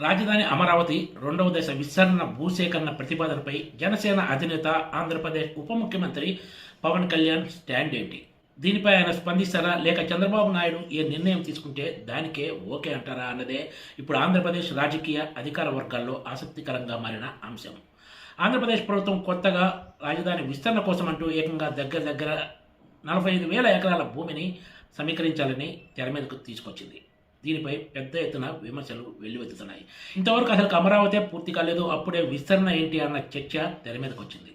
రాజధాని అమరావతి రెండవ దశ విస్తరణ భూసేకరణ ప్రతిపాదనపై జనసేన అధినేత ఆంధ్రప్రదేశ్ ఉప ముఖ్యమంత్రి పవన్ కళ్యాణ్ స్టాండ్ ఏంటి? దీనిపై ఆయన స్పందిస్తారా? లేక చంద్రబాబు నాయుడు ఏ నిర్ణయం తీసుకుంటే దానికే ఓకే అంటారా అన్నదే ఇప్పుడు ఆంధ్రప్రదేశ్ రాజకీయ అధికార వర్గాల్లో ఆసక్తికరంగా మారిన అంశం. ఆంధ్రప్రదేశ్ ప్రభుత్వం కొత్తగా రాజధాని విస్తరణ కోసం అంటూ ఏకంగా దగ్గర దగ్గర నలభై ఐదు వేల ఎకరాల భూమిని సమీకరించాలని తెర మీదకు తీసుకొచ్చింది. దీనిపై పెద్ద ఎత్తున విమర్శలు వెల్లువెత్తుతున్నాయి. ఇంతవరకు అసలు అమరావతి పూర్తి కాలేదు అప్పుడే విస్తరణ ఏంటి అన్న చర్చ తెర మీదకు వచ్చింది.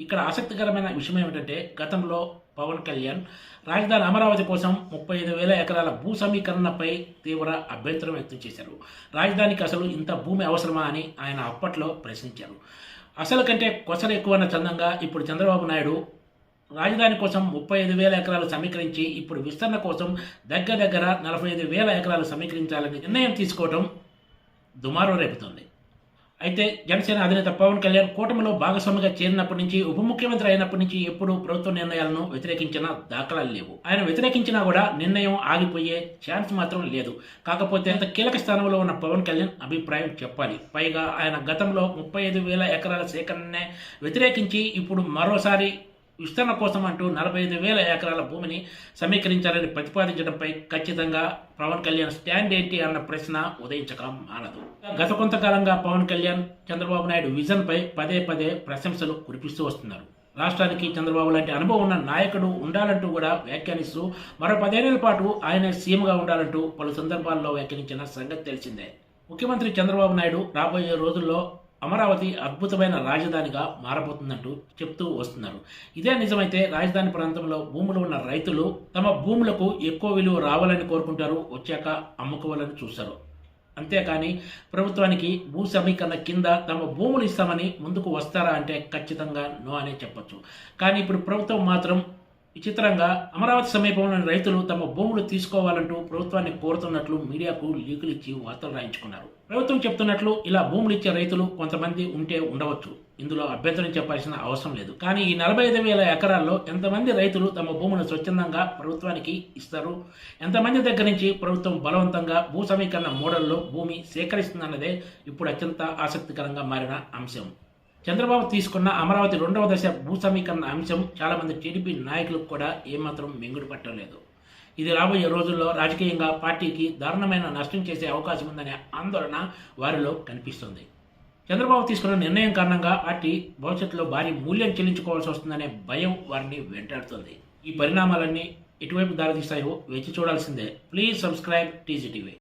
ఇక్కడ ఆసక్తికరమైన విషయం ఏమిటంటే గతంలో పవన్ కళ్యాణ్ రాజధాని అమరావతి కోసం ముప్పై ఐదు వేల ఎకరాల భూ సమీకరణపై తీవ్ర అభ్యంతరం వ్యక్తం చేశారు. రాజధానికి అసలు ఇంత భూమి అవసరమా అని ఆయన అప్పట్లో ప్రశ్నించారు. అసలు కంటే కొసలు ఎక్కువన్న చందంగా ఇప్పుడు చంద్రబాబు నాయుడు రాజధాని కోసం ముప్పై ఐదు వేల ఎకరాలు సమీకరించి ఇప్పుడు విస్తరణ కోసం దగ్గర దగ్గర నలభై ఐదు వేల ఎకరాలు సమీకరించాలని నిర్ణయం తీసుకోవడం దుమారం రేపుతోంది. అయితే జనసేన అధినేత పవన్ కళ్యాణ్ కూటమిలో భాగస్వామిగా చేరినప్పటి నుంచి ఉప ముఖ్యమంత్రి అయినప్పటి నుంచి ఎప్పుడూ ప్రభుత్వ నిర్ణయాలను వ్యతిరేకించిన దాఖలాలు లేవు. ఆయన వ్యతిరేకించినా కూడా నిర్ణయం ఆగిపోయే ఛాన్స్ మాత్రం లేదు. కాకపోతే అంత కీలక స్థానంలో ఉన్న పవన్ కళ్యాణ్ అభిప్రాయం చెప్పాలి. పైగా ఆయన గతంలో ముప్పై ఐదు వేల ఎకరాల సేకరణనే వ్యతిరేకించి ఇప్పుడు మరోసారి విస్తరణ కోసం అంటూ నలభై ఐదు వేల ఎకరాల భూమిని సమీకరించాలని ప్రతిపాదించడంపై ఖచ్చితంగా పవన్ కళ్యాణ్ స్టాండ్ ఏంటి అన్న ప్రశ్న ఉదయించక మానదు. గత కొంతకాలంగా పవన్ కళ్యాణ్ చంద్రబాబు నాయుడు విజన్పై పదే పదే ప్రశంసలు కురిపిస్తూ వస్తున్నారు. రాష్ట్రానికి చంద్రబాబు లాంటి అనుభవం ఉన్న నాయకుడు ఉండాలంటూ కూడా వ్యాఖ్యానిస్తూ మరో పదేళ్ళ పాటు ఆయన సీఎంగా ఉండాలంటూ పలు సందర్భాల్లో వ్యాఖ్యానించిన సంగతి తెలిసిందే. ముఖ్యమంత్రి చంద్రబాబు నాయుడు రాబోయే రోజుల్లో అమరావతి అద్భుతమైన రాజధానిగా మారబోతుందంటూ చెప్తూ వస్తున్నారు. ఇదే నిజమైతే రాజధాని ప్రాంతంలో భూములు ఉన్న రైతులు తమ భూములకు ఎక్కువ విలువ రావాలని కోరుకుంటారు వచ్చాక అమ్ముకోవాలని చూస్తారు. అంతేకాని ప్రభుత్వానికి భూ సమీకరణ కింద తమ భూములు ఇస్తామని ముందుకు వస్తారా అంటే ఖచ్చితంగా నో అనే చెప్పచ్చు. కానీ ఇప్పుడు ప్రభుత్వం మాత్రం విచిత్రంగా అమరావతి సమీపంలోని రైతులు తమ భూములు తీసుకోవాలంటూ ప్రభుత్వాన్ని కోరుతున్నట్లు మీడియాకు లీకులు ఇచ్చి వార్తలు రాయించుకున్నారు. ప్రభుత్వం చెప్తున్నట్లు ఇలా భూములు ఇచ్చే రైతులు కొంతమంది ఉంటే ఉండవచ్చు. ఇందులో అభ్యంతరం చెప్పాల్సిన అవసరం లేదు. కానీ ఈ నలభై ఐదు వేల ఎకరాల్లో ఎంతమంది రైతులు తమ భూములను స్వచ్ఛందంగా ప్రభుత్వానికి ఇస్తారు? ఎంతమంది దగ్గర నుంచి ప్రభుత్వం బలవంతంగా భూ సమీకరణ మోడల్లో భూమి సేకరిస్తుందన్నదే ఇప్పుడు అత్యంత ఆసక్తికరంగా మారిన అంశం. చంద్రబాబు తీసుకున్న అమరావతి రెండవ దశ భూ సమీకరణ అంశం చాలామంది టీడీపీ నాయకులకు కూడా ఏమాత్రం మింగుడు పట్టలేదు ఇది రాబోయే రోజుల్లో రాజకీయంగా పార్టీకి దారుణమైన నష్టం చేసే అవకాశం ఉందనే ఆందోళన వారిలో కనిపిస్తుంది. చంద్రబాబు తీసుకున్న నిర్ణయం కారణంగా పార్టీ భవిష్యత్తులో భారీ మూల్యం చెల్లించుకోవాల్సి వస్తుందనే భయం వారిని వెంటాడుతుంది. ఈ పరిణామాలన్నీ ఎటువైపు దారితీస్తాయో వేచి చూడాల్సిందే. Please subscribe TGTV